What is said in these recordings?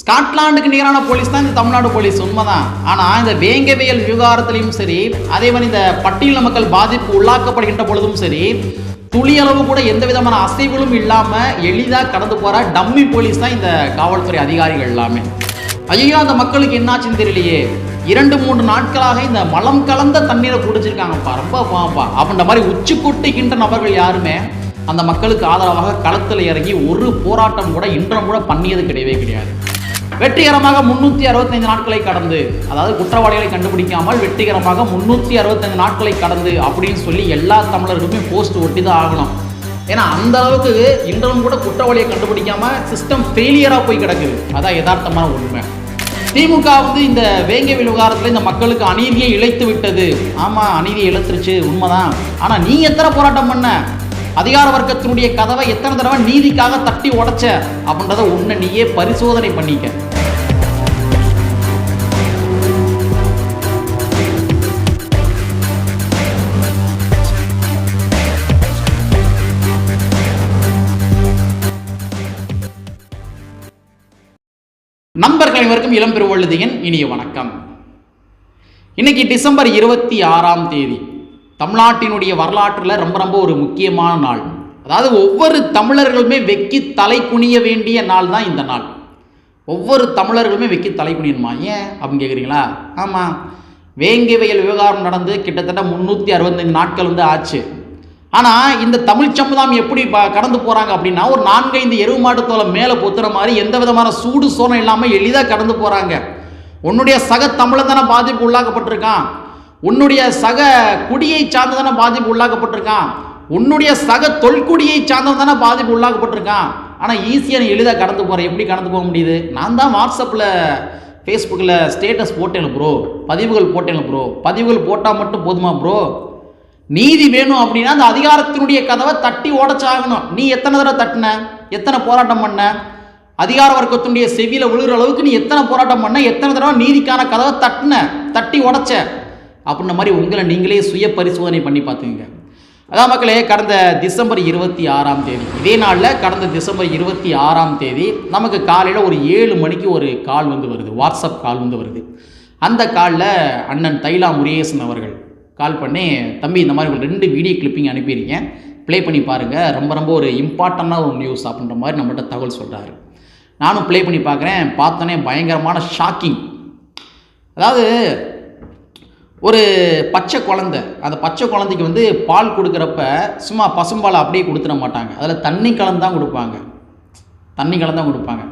ஸ்காட்லாண்டுக்கு நிகரான போலீஸ் தான் இந்த தமிழ்நாடு போலீஸ் உண்மைதான். ஆனால் இந்த வேங்கவியல் விவகாரத்திலையும் சரி அதே மாதிரி இந்த பட்டியல் மக்கள் பாதிப்பு உள்ளாக்கப்படுகின்ற பொழுதும் சரி துளியளவு கூட எந்த விதமான அசைவுகளும் இல்லாமல் எளிதாக கடந்து போகிற டம்மி போலீஸ் தான் இந்த காவல்துறை அதிகாரிகள் எல்லாமே. ஐயோ அந்த மக்களுக்கு என்னாச்சுன்னு தெரியலையே. இரண்டு மூன்று நாட்களாக இந்த மலம் கலந்த தண்ணீரை குடிச்சிருக்காங்கப்பா. ரொம்ப பாப்பா அப்படின்ற மாதிரி உச்சி கொட்டுகின்ற நபர்கள் யாருமே அந்த மக்களுக்கு ஆதரவாக களத்தில் இறங்கி ஒரு போராட்டம் கூட இன்றும் கூட பண்ணியது கிடையவே கிடையாது. வெற்றிகரமாக முன்னூற்றி அறுபத்தைந்து நாட்களை கடந்து அதாவது குற்றவாளிகளை கண்டுபிடிக்காமல் வெற்றிகரமாக முன்னூற்றி அறுபத்தைந்து நாட்களை கடந்து அப்படின்னு சொல்லி எல்லா தமிழர்களுமே போஸ்ட் ஒட்டி தான் ஆகணும். ஏன்னா அந்த அளவுக்கு இன்றும் கூட குற்றவாளியை கண்டுபிடிக்காம சிஸ்டம் ஃபெயிலியராக போய் கிடக்குது. அதான் யதார்த்தமான உண்மை. திமுக வந்து இந்த வேங்க விவகாரத்தில் இந்த மக்களுக்கு அநீதியை இழைத்து விட்டது. ஆமாம் அநீதியை இழுத்துருச்சு உண்மைதான். ஆனால் நீ எத்தனை போராட்டம் பண்ண? அதிகார வர்க்கத்தினுடைய கதவை எத்தனை தடவை நீதிக்காக தட்டி உடைச்ச? அப்படின்றத உன்னை நீயே பரிசோதனை பண்ணிக்க. நண்பர்கள் அனைவருக்கும் இளம்பெருவழுதியின் இனிய வணக்கம். இன்னைக்கு டிசம்பர் இருபத்தி ஆறாம் தேதி. தமிழ்நாட்டினுடைய வரலாற்றில் ரொம்ப ரொம்ப ஒரு முக்கியமான நாள். அதாவது ஒவ்வொரு தமிழர்களுமே வெக்கி தலை குனிய வேண்டிய நாள் தான் இந்த நாள். ஒவ்வொரு தமிழர்களுமே வெக்கி தலை குனியணுமா? ஏன்? அப்படின்னு கேட்குறீங்களா ஆமாம் வேங்கவியல் விவகாரம் நடந்து கிட்டத்தட்ட முந்நூற்றி அறுபத்தஞ்சு நாட்கள் வந்து ஆச்சு. ஆனால் இந்த தமிழ் சமுதாயம் எப்படி ப- கடந்து போகிறாங்க அப்படின்னா ஒரு நான்கைந்து எருவு மாட்டு தோலை மேலே பொத்துற மாதிரி எந்த விதமான சூடு சோனம் இல்லாமல் எளிதாக கடந்து போகிறாங்க உன்னுடைய சக தமிழன் தானே பாதிப்பு உள்ளாக்கப்பட்டிருக்கான். உன்னுடைய சக குடியை சார்ந்து தானே பாதிப்பு உள்ளாக்கப்பட்டிருக்கான். உன்னுடைய சக தொல்குடியை சார்ந்தவன் தானே பாதிப்பு உள்ளாக்கப்பட்டிருக்கான். ஆனால் ஈஸியாக நீ எளிதாக கடந்து போகிறேன் எப்படி கடந்து போக முடியுது? நான் தான் வாட்ஸ்அப்பில் ஃபேஸ்புக்கில் ஸ்டேட்டஸ் போட்டேன் ப்ரோ பதிவுகள் போட்டேன் ப்ரோ பதிவுகள் போட்டால் மட்டும் போதுமா ப்ரோ நீதி வேணும் அப்படின்னா அந்த அதிகாரத்தினுடைய கதவை தட்டி உடச்சாகணும். நீ எத்தனை தடவை தட்டின? எத்தனை போராட்டம் பண்ண? அதிகார வர்க்கத்தினுடைய செவியில் விழுகிற அளவுக்கு நீ எத்தனை போராட்டம் பண்ண? எத்தனை தடவை நீதிக்கான கதவை தட்டின? தட்டி உடைச்ச? அப்படின்ற மாதிரி உங்களை நீங்களே சுய பரிசோதனை பண்ணி பார்த்துங்க அதான் மக்களே கடந்த டிசம்பர் இருபத்தி ஆறாம் தேதி. இதே நாளில் கடந்த டிசம்பர் இருபத்தி ஆறாம் தேதி நமக்கு காலையில் ஒரு ஏழு மணிக்கு ஒரு கால் வந்து வருது. வாட்ஸ்அப் கால் வந்து வருது. அந்த காலில் அண்ணன் தைலா முருகேசன் அவர்கள் கால் பண்ணி தம்பி இந்த மாதிரி ஒரு ரெண்டு வீடியோ கிளிப்பிங் அனுப்பியிருக்கேன். ப்ளே பண்ணி பாருங்கள் ரொம்ப ரொம்ப ஒரு இம்பார்ட்டண்டான ஒரு நியூஸ் அப்படின்ற மாதிரி நம்மகிட்ட தகவல் சொல்கிறாரு நானும் ப்ளே பண்ணி பார்க்குறேன். பார்த்தோன்னே பயங்கரமான ஷாக்கிங் அதாவது ஒரு பச்சை குழந்தை. அந்த பச்சை குழந்தைக்கு வந்து பால் கொடுக்குறப்ப சும்மா பசும்பாலை அப்படியே கொடுத்துட மாட்டாங்க. அதில் தண்ணி கலந்து தான் கொடுப்பாங்க. தண்ணி கலந்து தான் கொடுப்பாங்க.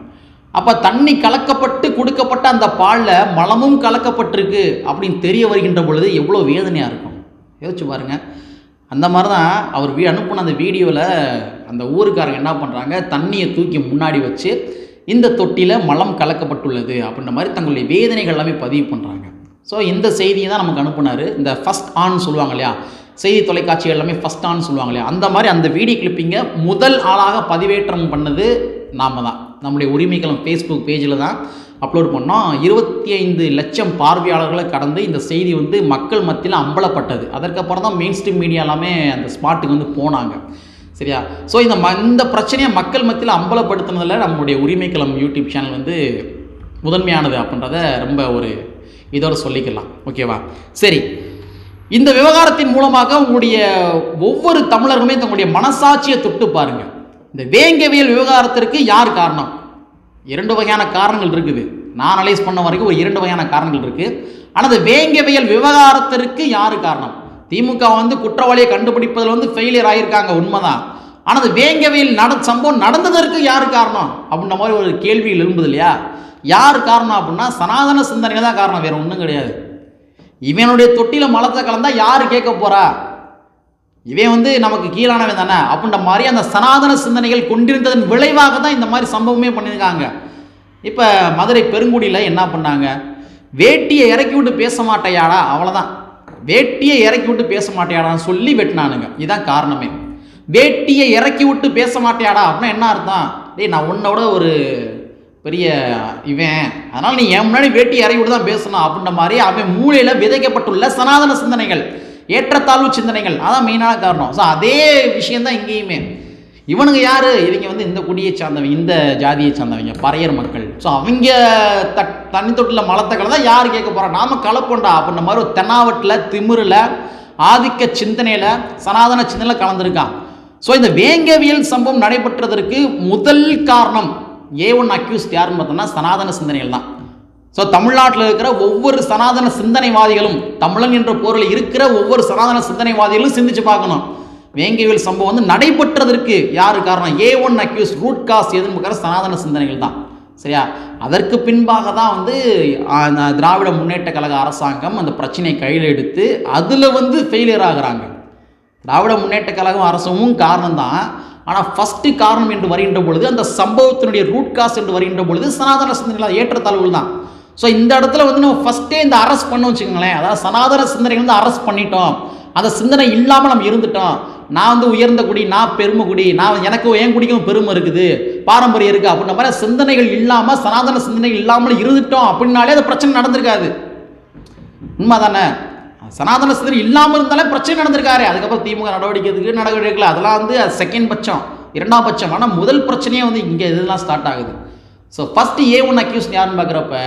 அப்போ தண்ணி கலக்கப்பட்டு கொடுக்கப்பட்ட அந்த பாலில் மலமும் கலக்கப்பட்டிருக்கு அப்படின்னு தெரிய வருகின்ற பொழுது எவ்வளோ வேதனையாக இருக்கும். யோசிச்சு பாருங்க. அந்த மாதிரி தான் அவர் வீ அனுப்பின அந்த வீடியோவில் அந்த ஊருக்காரங்க என்ன பண்ணுறாங்க தண்ணியை தூக்கி முன்னாடி வச்சு இந்த தொட்டியில் மலம் கலக்கப்பட்டுள்ளது அப்படின்ற மாதிரி தங்களுடைய வேதனைகள் எல்லாமே பதிவு பண்ணுறாங்க ஸோ இந்த செய்தியை தான் நமக்கு அனுப்புனார். இந்த ஃபஸ்ட் ஆன் சொல்லுவாங்க இல்லையா? செய்தி தொலைக்காட்சி எல்லாமே ஃபஸ்ட் ஆன் சொல்லுவாங்க இல்லையா? அந்த மாதிரி அந்த வீடியோ கிளிப்பிங்கை முதல் ஆளாக பதிவேற்றம் பண்ணது நாம தான். நம்முடைய உரிமைகளும் ஃபேஸ்புக் பேஜில் தான் அப்லோட் பண்ணோம். இருபத்தி ஐந்து லட்சம் பார்வையாளர்களை கடந்து இந்த செய்தி வந்து மக்கள் மத்தியில் அம்பலப்பட்டது. அதற்கப்புறம் தான் மெயின் ஸ்ட்ரீம் மீடியா எல்லாமே அந்த ஸ்பாட்டுக்கு வந்து போனாங்க. சரியா? ஸோ இந்த ம இந்த பிரச்சனையை மக்கள் மத்தியில் அம்பலப்படுத்துனதில் நம்முடைய உரிமைக்களம் யூடியூப் சேனல் வந்து முதன்மையானது அப்படின்றத ரொம்ப ஒரு இதோட சொல்லிக்கலாம் ஓகேவா? சரி. இந்த விவகாரத்தின் மூலமாக உங்களுடைய ஒவ்வொரு தமிழர்களுமே தங்களுடைய மனசாட்சியை தொட்டு பாருங்க. இந்த வேங்கவியல் விவகாரத்திற்கு யார் காரணம்? இரண்டு வகையான காரணங்கள் இருக்குது. நான் அனலைஸ் பண்ண வரைக்கும் ஒரு இரண்டு வகையான காரணங்கள் இருக்குது ஆனால் இந்த வேங்கவியல் விவகாரத்திற்கு யார் காரணம்? திமுக வந்து குற்றவாளியை கண்டுபிடிப்பதில் வந்து ஃபெயிலியர் ஆகியிருக்காங்க உண்மைதான். ஆனால் அது வேங்கவியல் நட சம்பவம் நடந்ததற்கு யார் காரணம்? அப்படின்ற மாதிரி ஒரு கேள்விகள் எழும்புது இல்லையா? யார் காரணம் அப்படின்னா சனாதன சிந்தனை தான் காரணம் வேறு ஒன்றும் கிடையாது. இவனுடைய தொட்டியில் மலத்தை கலந்தா யார் கேட்க போகிறா இவன் வந்து நமக்கு கீழானவன் தானே. அப்படின்ற மாதிரி அந்த சனாதன சிந்தனைகள் கொண்டிருந்ததன் விளைவாக தான் இந்த மாதிரி சம்பவமே பண்ணியிருக்காங்க. இப்போ மதுரை பெருங்குடியில் என்ன பண்ணாங்க? வேட்டியை இறக்கி விட்டு பேச மாட்டையாடா அவ்வளோதான் வேட்டியை இறக்கி விட்டு பேச மாட்டையாடான்னு சொல்லி வெட்டினானுங்க. இதுதான் காரணமே. வேட்டியை இறக்கி விட்டு பேச மாட்டையாடா அப்படின்னா என்ன அர்த்தம்? டேய் நான் உன்னோட ஒரு பெரிய இவன். அதனால் நீ என் முன்னாடி வேட்டி இறக்கி விட்டு தான் பேசணும் அப்படின்ற மாதிரி அவன் மூளையில் விதைக்கப்பட்டுள்ள சனாதன சிந்தனைகள் ஏற்றத்தாழ்வு சிந்தனைகள். அதான் மெயினான காரணம். ஸோ அதே விஷயந்தான் இங்கேயுமே. இவனுங்க யார்? இவங்க வந்து இந்த குடியை சார்ந்தவங்க இந்த ஜாதியை சார்ந்தவங்க பறையர் மக்கள். ஸோ அவங்க த தண்ணி தொட்டில் மலத்தக்களை தான் யார் கேட்க போகிறா நாம கலப்போண்டா அப்படின்ற மாதிரி ஒரு தென்னாவட்டில் திமிரில் ஆதிக்க சிந்தனையில் சனாதன சிந்தனையில் கலந்துருக்கான். ஸோ இந்த வேங்கவியல் சம்பவம் நடைபெற்றதற்கு முதல் காரணம் ஏ ஒன் அக்யூஸ்ட் யாருன்னு பார்த்தோம்னா சனாதன சிந்தனைகள் தான். ஸோ தமிழ்நாட்டில் இருக்கிற ஒவ்வொரு சனாதன சிந்தனைவாதிகளும் தமிழன் என்ற பொருள் இருக்கிற ஒவ்வொரு சனாதன சிந்தனைவாதிகளும் சிந்திச்சு பார்க்கணும். வேங்கவியல் சம்பவம் வந்து நடைபெற்றதற்கு யார் காரணம்? A one accused root cause எதுன்னு பார்க்குற சனாதன சிந்தனைகள் தான். சரியா? அதற்கு பின்பாக தான் வந்து திராவிட முன்னேற்ற கழக அரசாங்கம் அந்த பிரச்சனையை கையில் எடுத்து அதில் வந்து ஃபெயிலியர் ஆகிறாங்க. திராவிட முன்னேற்ற கழகம் அரசும் காரணம் தான் ஆனால் ஃபஸ்ட்டு காரணம் என்று வருகின்ற பொழுது அந்த சம்பவத்தினுடைய ரூட் காஸ் என்று வருகின்ற பொழுது சனாதன சிந்தனைகள் ஏற்றத்தாழ்வுகள் தான் ஸோ இந்த இடத்துல வந்து நம்ம ஃபஸ்ட்டே இந்த அரெஸ்ட் பண்ண வச்சுக்கோங்களேன். அதாவது சனாதன சிந்தனைகள் வந்து அரெஸ்ட் பண்ணிட்டோம். அந்த சிந்தனை இல்லாமல் நம்ம இருந்துட்டோம். நான் வந்து உயர்ந்த குடி நான் பெருமை குடி நான் எனக்கு என் குடிக்கும் பெருமை இருக்குது பாரம்பரியம் இருக்குது அப்படின்ற மாதிரி சிந்தனைகள் இல்லாமல் சனாதன சிந்தனைகள் இல்லாமல் இருந்துட்டோம் அப்படின்னாலே அது பிரச்சனை நடந்திருக்காது. உண்மை தானே சனாதன சிந்தனை இல்லாமல் இருந்தாலே பிரச்சனை நடந்திருக்காரு. அதுக்கப்புறம் திமுக நடவடிக்கை எதுக்கு நடவடிக்கை எடுக்கல. அதெல்லாம் வந்து செகண்ட் பட்சம் இரண்டாம் பட்சம். ஆனால் முதல் பிரச்சனையே வந்து இங்கே இதெல்லாம் ஸ்டார்ட் ஆகுது. So first A one accused யாருன்னு பார்க்குறப்ப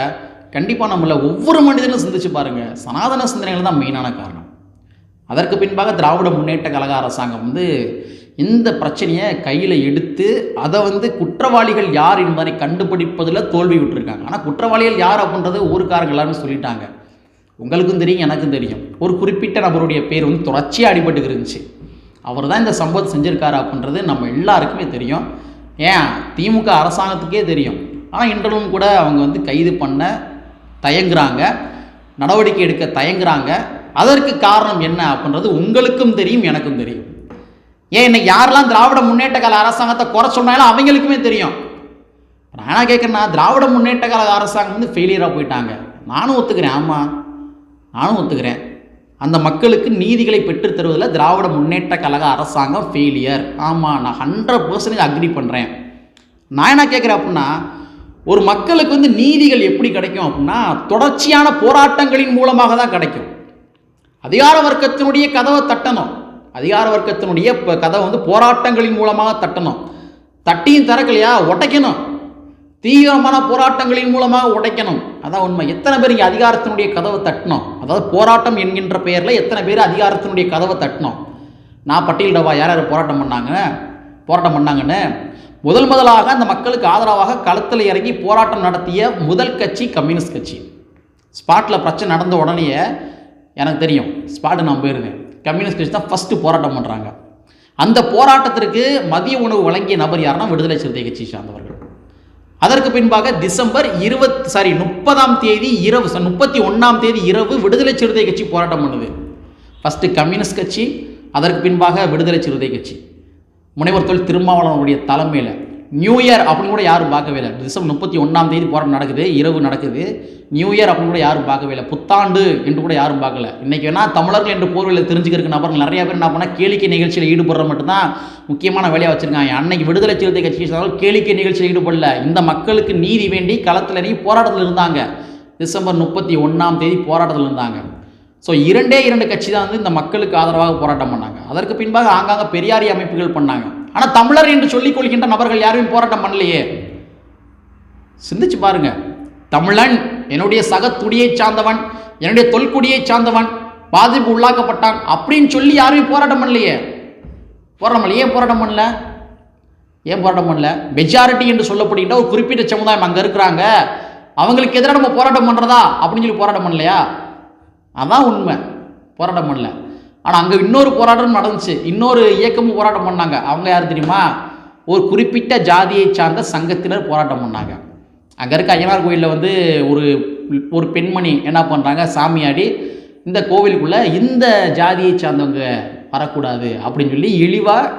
கண்டிப்பாக நம்மள ஒவ்வொரு மனிதனும் சிந்திச்சு பாருங்க. சனாதன சிந்தனைகள் தான் மெயினான காரணம். அதற்கு பின்பாக திராவிட முன்னேற்ற கழக அரசாங்கம் வந்து இந்த பிரச்சனையை கையில் எடுத்து அதை வந்து குற்றவாளிகள் யார் என்பதை கண்டுபிடிப்பதில் தோல்வி விட்டுருக்காங்க. ஆனால் குற்றவாளிகள் யார் அப்படின்றது ஊருக்காரங்க எல்லாருமே சொல்லிட்டாங்க. உங்களுக்கும் தெரியும் எனக்கும் தெரியும். ஒரு குறிப்பிட்ட நபருடைய பேர் வந்து தொடர்ச்சியாக அடிபட்டு இருந்துச்சு. அவர் தான் இந்த சம்பவத்தை செஞ்சுருக்காரு அப்படின்றது நம்ம எல்லாருக்குமே தெரியும். ஏன்? திமுக அரசாங்கத்துக்கே தெரியும். ஆனால் இன்றளவும் கூட அவங்க வந்து கைது பண்ண தயங்குறாங்க. நடவடிக்கை எடுக்க தயங்குறாங்க. அதற்கு காரணம் என்ன அப்படின்றது உங்களுக்கும் தெரியும் எனக்கும் தெரியும். ஏன் இன்னைக்கு யாரெல்லாம் திராவிட முன்னேற்ற கால அரசாங்கத்தை குறை சொன்னாலும் அவங்களுக்குமே தெரியும். நான் என்ன கேட்குறேன்னா திராவிட முன்னேற்ற கால அரசாங்கம் வந்து ஃபெயிலியராக போயிட்டாங்க. நானும் ஒத்துக்கிறேன். ஆமாம் நானும் ஒத்துக்கிறேன். அந்த மக்களுக்கு நீதிகளை பெற்றுத் தருவதில் திராவிட முன்னேற்ற கழக அரசாங்கம் ஃபெயிலியர் ஆமாம் நான் ஹண்ட்ரட் பர்சன்டேஜ் அக்ரி பண்ணுறேன் நான் என்ன கேட்குறேன் அப்படின்னா ஒரு மக்களுக்கு வந்து நீதிகள் எப்படி கிடைக்கும் அப்படின்னா தொடர்ச்சியான போராட்டங்களின் மூலமாக தான் கிடைக்கும். அதிகார வர்க்கத்தினுடைய கதவை தட்டணும். அதிகார வர்க்கத்தினுடைய கதவை வந்து போராட்டங்களின் மூலமாக தட்டணும். தட்டியும் திறக்கலையா? உடைக்கணும். தீவிரமான போராட்டங்களின் மூலமாக உடைக்கணும். அதான் உண்மை. எத்தனை பேர் இங்கே அதிகாரத்தினுடைய கதவை தட்டணும் அதாவது போராட்டம் என்கின்ற பெயரில் எத்தனை பேர் அதிகாரத்தினுடைய கதவை தட்டணும் நான் பட்டியலிடவா யார் யார் போராட்டம் பண்ணாங்க? போராட்டம் பண்ணாங்கன்னு முதல் முதலாக அந்த மக்களுக்கு ஆதரவாக களத்தில் இறங்கி போராட்டம் நடத்திய முதல் கட்சி கம்யூனிஸ்ட் கட்சி. ஸ்பாட்டில் பிரச்சனை நடந்த உடனேயே எனக்கு தெரியும் ஸ்பாட்டு நான் போயிருந்தேன். கம்யூனிஸ்ட் கட்சி தான் ஃபஸ்ட்டு போராட்டம் பண்ணுறாங்க அந்த போராட்டத்திற்கு மதிய உணவு வழங்கிய நபர் யாருன்னா விடுதலை சிறுத்தை கட்சி சார்ந்தவர்கள். அதற்கு பின்பாக டிசம்பர் இருபத் சாரி முப்பதாம் தேதி இரவு முப்பத்தி ஒன்றாம் தேதி இரவு விடுதலை சிறுத்தை கட்சி போராட்டம் பண்ணுது. ஃபஸ்ட்டு கம்யூனிஸ்ட் கட்சி அதற்கு பின்பாக விடுதலை சிறுத்தை கட்சி. முனைவர் தொழில் திருமாவளவனுடைய தலைமையில் நியூ இயர் அப்படின்னு கூட யாரும் பார்க்கவே இல்லை. டிசம்பர் முப்பத்தி ஒன்றாம் தேதி போராட்டம் நடக்குது இரவு நடக்குது. நியூ இயர் அப்படின்னு கூட யாரும் பார்க்கவே இல்லை. புத்தாண்டு என்று கூட யாரும் பார்க்கல. இன்றைக்கி வேணால் தமிழர்கள் என்று போர்வையில் தெரிஞ்சுக்கிறக்கு நபர்கள் நிறைய பேர் என்ன பண்ணால் கேளிக்கை நிகழ்ச்சியில் ஈடுபடுற மட்டும்தான் முக்கியமான வேலையாக வச்சிருக்காங்க. அன்னைக்கு விடுதலை சிறுத்தை கட்சி கேளிக்கை நிகழ்ச்சியில் ஈடுபடல. இந்த மக்களுக்கு நீதி வேண்டி களத்தில் இறங்கி போராட்டத்தில் இருந்தாங்க. டிசம்பர் முப்பத்தி ஒன்றாம் தேதி போராட்டத்தில் இருந்தாங்க. ஸோ இரண்டே இரண்டு கட்சி தான் வந்து இந்த மக்களுக்கு ஆதரவாக போராட்டம் பண்ணாங்க. அதற்கு பின்பாக ஆங்காங்க பெரியாரி அமைப்புகள் பண்ணாங்க. ஆனால் தமிழர் என்று சொல்லிக் கொள்கின்ற நபர்கள் யாரும் போராட்டம் பண்ணலையே. சிந்திச்சு பாருங்க. தமிழன் என்னுடைய சகத்துடியை சார்ந்தவன் என்னுடைய தொல்குடியை சார்ந்தவன் பாதிப்பு உள்ளாக்கப்பட்டான் அப்படின்னு சொல்லி யாரும் போராட்டம் பண்ணலையே. போராட்டம் பண்ணல. ஏன் போராட்டம் பண்ணல? ஏன் போராட்டம் பண்ணல? மெஜாரிட்டி என்று சொல்லப்படுகின்ற ஒரு குறிப்பிட்ட சமுதாயம் அங்கே இருக்கிறாங்க. அவங்களுக்கு எதிராக நம்ம போராட்டம் பண்ணுறதா அப்படின்னு சொல்லி போராட்டம் பண்ணலையா? அதான் உண்மை. போராட்டம் பண்ணல. ஆனால் அங்கே இன்னொரு போராட்டம் நடந்துச்சு. இன்னொரு இயக்கமும் போராட்டம் பண்ணாங்க. அவங்க யார் தெரியுமா? ஒரு குறிப்பிட்ட ஜாதியை சார்ந்த சங்கத்தினர் போராட்டம் பண்ணாங்க. அங்கே இருக்க ஐயனார் கோயிலில் வந்து ஒரு ஒரு பெண்மணி என்ன பண்ணுறாங்க சாமியாடி இந்த கோவிலுக்குள்ளே இந்த ஜாதியை சார்ந்தவங்க வரக்கூடாது அப்படின்னு சொல்லி இழிவாக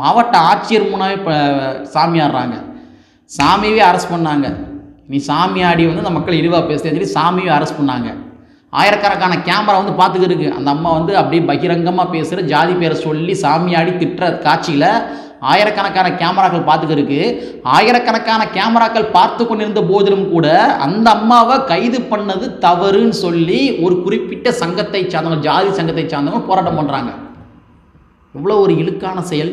மாவட்ட ஆட்சியர் மூணாவே இப்போ சாமியாடுறாங்க சாமியவே அரெஸ்ட் பண்ணாங்க. நீ சாமியாடி வந்து அந்த மக்கள் இழிவாக பேசுகிறேன்னு சொல்லி சாமியை அரெஸ்ட் பண்ணாங்க. ஆயிரக்கணக்கான கேமரா வந்து பார்த்துக்கிருக்கு. அந்த அம்மா வந்து அப்படியே பகிரங்கமாக பேசுகிற ஜாதி பேரை சொல்லி சாமியாடி திட்டுற காட்சியில் ஆயிரக்கணக்கான கேமராக்கள் பார்த்துக்கிருக்கு. ஆயிரக்கணக்கான கேமராக்கள் பார்த்து கொண்டிருந்த போதிலும் கூட அந்த அம்மாவை கைது பண்ணது தவறுன்னு சொல்லி ஒரு குறிப்பிட்ட சங்கத்தை சார்ந்தவங்க ஜாதி சங்கத்தை சார்ந்தவங்க போராட்டம் பண்ணுறாங்க இவ்வளோ ஒரு இழுக்கான செயல்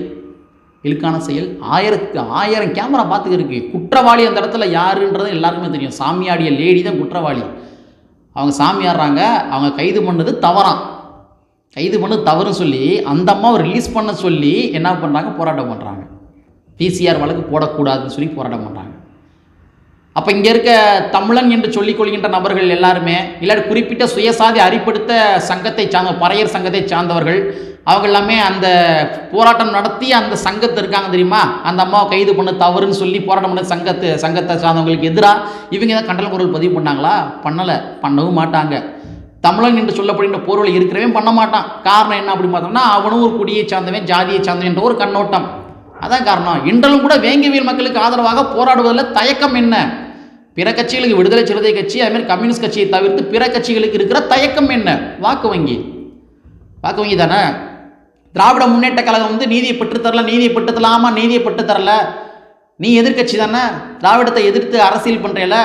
இழுக்கான செயல். ஆயிரத்துக்கு ஆயிரம் கேமரா பார்த்துக்கிருக்கு. குற்றவாளி அந்த இடத்துல யாருன்றது எல்லாருக்குமே தெரியும். சாமியாடிய லேடி தான் குற்றவாளி. அவங்க சாமியாடுறாங்க அவங்க கைது பண்ணது தவறாம். கைது பண்ணது தவறுன்னு சொல்லி அந்த அம்மாவை ரிலீஸ் பண்ண சொல்லி என்ன பண்ணுறாங்க போராட்டம் பண்ணுறாங்க பிசிஆர் வழக்கு போடக்கூடாதுன்னு சொல்லி போராட்டம் பண்ணுறாங்க அப்போ இங்கே இருக்க தமிழன் என்று சொல்லிக் கொள்கின்ற நபர்கள் எல்லாருமே இல்லாட்டி குறிப்பிட்ட சுயசாதி அரிப்படுத்த சங்கத்தை சார்ந்த பறையர் சங்கத்தை சார்ந்தவர்கள் அவங்க எல்லாமே அந்த போராட்டம் நடத்தி அந்த சங்கத்தை இருக்காங்க தெரியுமா? அந்த அம்மாவை கைது பண்ண தவறுன்னு சொல்லி போராட்டம் பண்ண சங்கத்து சங்கத்தை சார்ந்தவங்களுக்கு எதிராக இவங்க தான் கண்டன குரல் பதிவு பண்ணாங்களா? பண்ணலை. பண்ணவும் மாட்டாங்க. தமிழன் என்று சொல்லப்படுகின்ற போர்வழி இருக்கிறவன் பண்ண மாட்டான். காரணம் என்ன அப்படின்னு பார்த்தோம்னா அவனும் ஒரு குடியை சார்ந்தவன் ஜாதியை சார்ந்தவன் என்ற ஒரு கண்ணோட்டம். அதான் காரணம். இன்றலும் கூட வேங்கவியல் மக்களுக்கு ஆதரவாக போராடுவதில் தயக்கம் என்ன? பிற கட்சிகளுக்கு விடுதலை சிறுத்தை கட்சி அதுமாதிரி கம்யூனிஸ்ட் கட்சியை தவிர்த்து பிற கட்சிகளுக்கு இருக்கிற தயக்கம் என்ன? வாக்கு வங்கி. வாக்கு வங்கி தானே? திராவிட முன்னேற்ற கழகம் வந்து நீதியை பெற்றுத்தரல நீதியை பெற்றுத்தரலாமா நீதியை பெற்றுத்தரல நீ எதிர்க்கட்சி தானே? திராவிடத்தை எதிர்த்து அரசியல் பண்ணுறல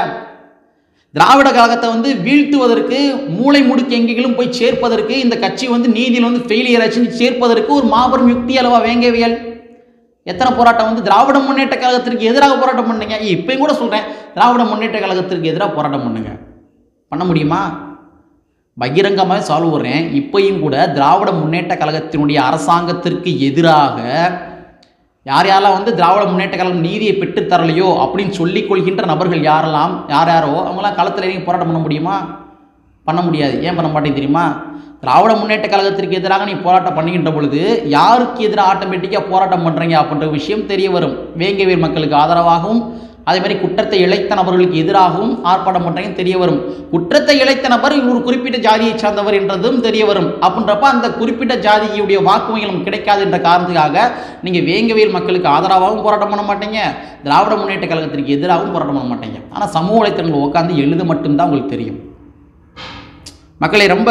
திராவிட கழகத்தை வந்து வீழ்த்துவதற்கு மூளை முடுக்கு எங்கேயும் போய் சேர்ப்பதற்கு இந்த கட்சி வந்து நீதியில் வந்து ஃபெயிலியர் ஆச்சுன்னு சேர்ப்பதற்கு ஒரு மாபெரும் யுக்தி அளவா வேங்கவியல்? எத்தனை போராட்டம் வந்து திராவிட முன்னேற்ற கழகத்திற்கு எதிராக போராட்டம் பண்ணுங்க? இப்பயும் கூட சொல்கிறேன் திராவிட முன்னேற்ற கழகத்திற்கு எதிராக போராட்டம் பண்ணுங்க. பண்ண முடியுமா? பகிரங்கமாக சால்வ் பண்ணுறேன் கூட திராவிட முன்னேற்ற கழகத்தினுடைய அரசாங்கத்திற்கு எதிராக யார் யாரெல்லாம் வந்து திராவிட முன்னேற்ற கழகம் நீதியை பெற்றுத்தரலையோ அப்படின்னு சொல்லிக் கொள்கின்ற நபர்கள் யாரெல்லாம் யார் யாரோ அவங்களாம் களத்தில் இறங்கி போராட்டம் பண்ண முடியுமா? பண்ண முடியாது. ஏன் பண்ண மாட்டேங்க தெரியுமா? திராவிட முன்னேற்ற கழகத்திற்கு எதிராக நீ போராட்டம் பண்ணுகின்ற பொழுது யாருக்கு எதிராக ஆட்டோமேட்டிக்காக போராட்டம் பண்ணுறீங்க அப்படின்ற விஷயம் தெரிய வரும். வேங்கவீர் மக்களுக்கு ஆதரவாகவும் அதே மாதிரி குற்றத்தை இழைத்த நபர்களுக்கு எதிராகவும் ஆர்ப்பாட்டம் பண்ணுறீங்க தெரிய வரும். குற்றத்தை இழைத்த நபர் ஒரு குறிப்பிட்ட ஜாதியை சார்ந்தவர் என்றதும் தெரிய வரும். அப்படின்றப்ப அந்த குறிப்பிட்ட ஜாதியுடைய வாக்குமைகள் நமக்கு கிடைக்காது என்ற காரணத்துக்காக நீங்கள் வேங்கவியல் மக்களுக்கு ஆதரவாகவும் போராட்டம் பண்ண மாட்டீங்க திராவிட முன்னேற்ற கழகத்திற்கு எதிராகவும் போராட்டம் பண்ண மாட்டீங்க. ஆனால் சமூக வலைத்தளங்கள் உட்காந்து எழுத மட்டும்தான் உங்களுக்கு தெரியும். மக்களை ரொம்ப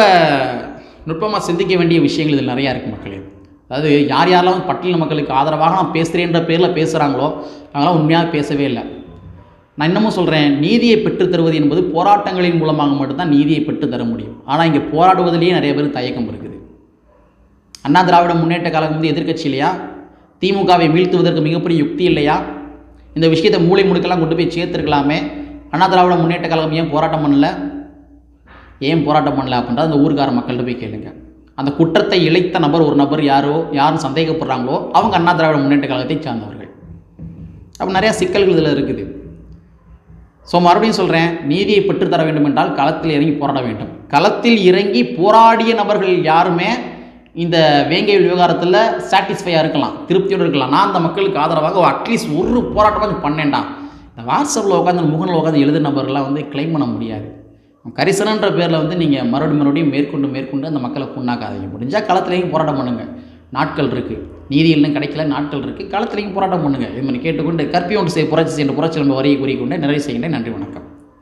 நுட்பமாக சிந்திக்க வேண்டிய விஷயங்கள் இதில் நிறையா இருக்குது மக்களே. அதாவது யார் யாரெல்லாம் பட்டியல் மக்களுக்கு ஆதரவாக நான் பேசுகிறேன்ற பேரில் பேசுகிறாங்களோ அவங்களாம் உண்மையாக பேசவே இல்லை. நான் இன்னமும் சொல்கிறேன் நீதியை பெற்றுத் தருவது என்பது போராட்டங்களின் மூலமாக மட்டும்தான் நீதியை பெற்றுத்தர முடியும். ஆனால் இங்கே போராடுவதிலேயே நிறைய பேர் தயக்கம் இருக்குது. அண்ணா திராவிட முன்னேற்ற கழகம் வந்து எதிர்கட்சி இல்லையா? திமுகவை வீழ்த்துவதற்கு மிகப்பெரிய யுக்தி இல்லையா? இந்த விஷயத்தை மூளை முடுக்கெல்லாம் கொண்டு போய் சேர்த்துருக்கலாமே. அண்ணா திராவிட முன்னேற்ற கழகம் ஏன் போராட்டம் பண்ணல? ஏன் போராட்டம் பண்ணல அப்படின்றத அந்த ஊர்க்கார மக்கள்கிட்ட போய் கேளுங்க. அந்த குற்றத்தை இழைத்த நபர் ஒரு நபர் யாரோ யாரும் சந்தேகப்படுறாங்களோ அவங்க அண்ணா திராவிட முன்னேற்ற கழகத்தை சார்ந்தவர்கள். அப்போ நிறையா சிக்கல்கள் இதில் இருக்குது. ஸோ மறுபடியும் சொல்கிறேன் நீதியை பெற்றுத்தர வேண்டும் என்றால் களத்தில் இறங்கி போராட வேண்டும். களத்தில் இறங்கி போராடிய நபர்கள் யாருமே இந்த வேங்கை விவகாரத்தில் சாட்டிஸ்ஃபையாக இருக்கலாம் திருப்தியோடு இருக்கலாம். நான் அந்த மக்களுக்கு ஆதரவாக அட்லீஸ்ட் ஒரு போராட்டமாக பண்ணேன்டா. இந்த வாட்ஸ்அப்பில் உட்காந்து முகனில் உட்காந்து எழுதுன நபர்கள்லாம் வந்து கிளைம் பண்ண முடியாது. கரிசனன்ற பேரில் வந்து நீங்கள் மறுபடியும் மறுபடியும் மேற்கொண்டு மேற்கொண்டு அந்த மக்களை புண்ணாக்காதீங்க. முடிஞ்சால் களத்துலேயும் போராட்டம் பண்ணுங்கள் நாட்கள் இருக்குது நீதி இன்னும் கிடைக்கல நாட்கள் இருக்குது களத்துலேயும் போராட்டம் பண்ணுங்கள் இது மாதிரி கேட்டுக்கொண்டு கற்பி ஒன்று செய்ய புரட்சி செய்ய புரட்சி நம்ம வரியை கூறிக்கொண்டு நிறைவு செய்கின்றேன். நன்றி வணக்கம்.